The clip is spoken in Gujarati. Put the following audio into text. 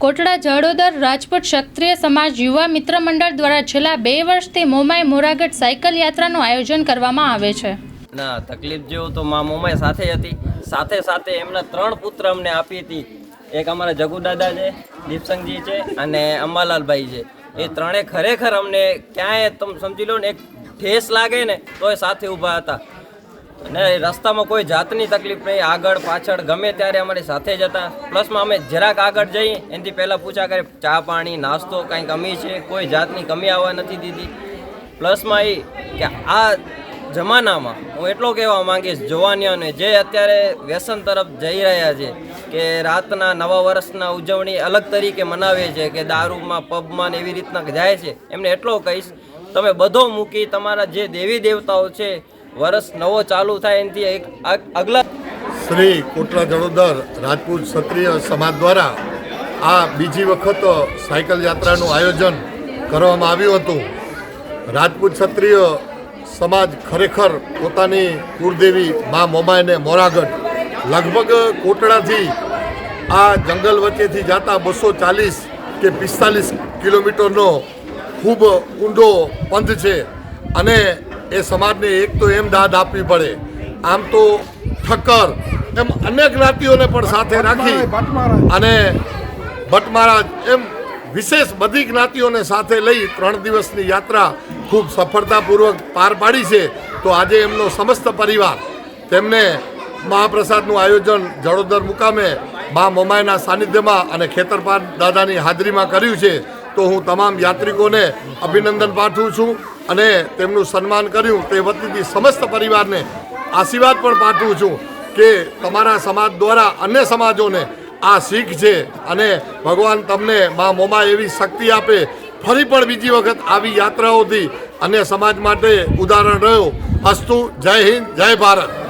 કોટડા જડોદર રાજપૂત ક્ષત્રિય સમાજ યુવા મિત્ર મંડળ દ્વારા છેલ્લા બે વર્ષથી મોમાઈ મોરાગઢ સાયકલ યાત્રાનું આયોજન કરવામાં આવે છે. ના, તકલીફ જેવું તો મા મોમાય સાથે હતી. સાથે સાથે એમના ત્રણ પુત્ર અમને આપી હતી. એક અમારા જગુ દાદા છે, દીપસંગજી છે અને અંબાલાલભાઈ છે. એ ત્રણે ખરેખર અમને ક્યાંય, તમે સમજી લો ને, એક ઠેસ લાગે ને તો એ સાથે ઊભા હતા. અને રસ્તામાં કોઈ જાતની તકલીફ નહીં. આગળ, પાછળ ગમે ત્યારે અમારી સાથે જ હતા. પ્લસમાં અમે જરાક આગળ જઈએ એનાથી પહેલાં પૂછા કરે, ચા પાણી, નાસ્તો કાંઈ કમી છે? કોઈ જાતની કમી આવવા નથી દીધી. પ્લસમાં એ કે, આ જમાનામાં હું એટલો કહેવા માંગીશ, જવાનીઓને, જે અત્યારે વ્યસન તરફ જઈ રહ્યા છે, કે રાતના નવા વર્ષના ઉજવણી અલગ તરીકે મનાવે છે, કે દારૂમાં, પબમાં ને એવી રીતના જાય છે. એમને એટલો કહીશ, તમે બધો મૂકી, તમારા જે દેવી દેવતાઓ છે વર્ષ નવો ચાલુ થાય એનાથી એક અગ- અગલા શ્રી કોટલા જડોદર રાજપૂત ક્ષત્રિય સમાજ દ્વારા આ બીજી વખત સાયકલ યાત્રાનું આયોજન કરવામાં આવ્યું હતું. રાજપૂત ક્ષત્રિય સમાજ ખરેખર પોતાની કુળદેવી મા મોમાયને મોરાગઢ, લગભગ કોટડાથી આ જંગલ વચ્ચેથી જતા બસો ચાલીસ કે પિસ્તાલીસ કિલોમીટરનો ખૂબ ઊંડો પંથ છે. અને એ સમાજને એક તો એમ દાદ આપવી પડે. આમ તો ઠક્કર એમ અનેક જ્ઞાતિઓને પણ સાથે રાખી અને ભટ્ટ મહારાજ એમ વિશેષ બધી જ્ઞાતિઓને સાથે લઈ ત્રણ દિવસની યાત્રા ખૂબ સફળતાપૂર્વક પાર પાડી છે. તો આજે એમનો સમસ્ત પરિવાર તેમને મહાપ્રસાદનું આયોજન જડોદર મુકામે મા મોમાયના સાનિધ્યમાં અને ખેતરપાર દાદાની હાજરીમાં કર્યું છે. તો હું તમામ યાત્રિકોને અભિનંદન પાઠવું છું અને તેમનું સન્માન કર્યું તે વતીથી સમસ્ત પરિવારને આશીર્વાદ પણ પાઠવું છું કે તમારા સમાજ દ્વારા અન્ય સમાજોને આ શીખ છે અને ભગવાન તમને મા મોમાં એવી શક્તિ આપે. ફરી પણ બીજી વખત આવી યાત્રાઓથી અન્ય સમાજ માટે ઉદાહરણ રહ્યો. અસ્તુ, જય હિન્દ, જય ભારત.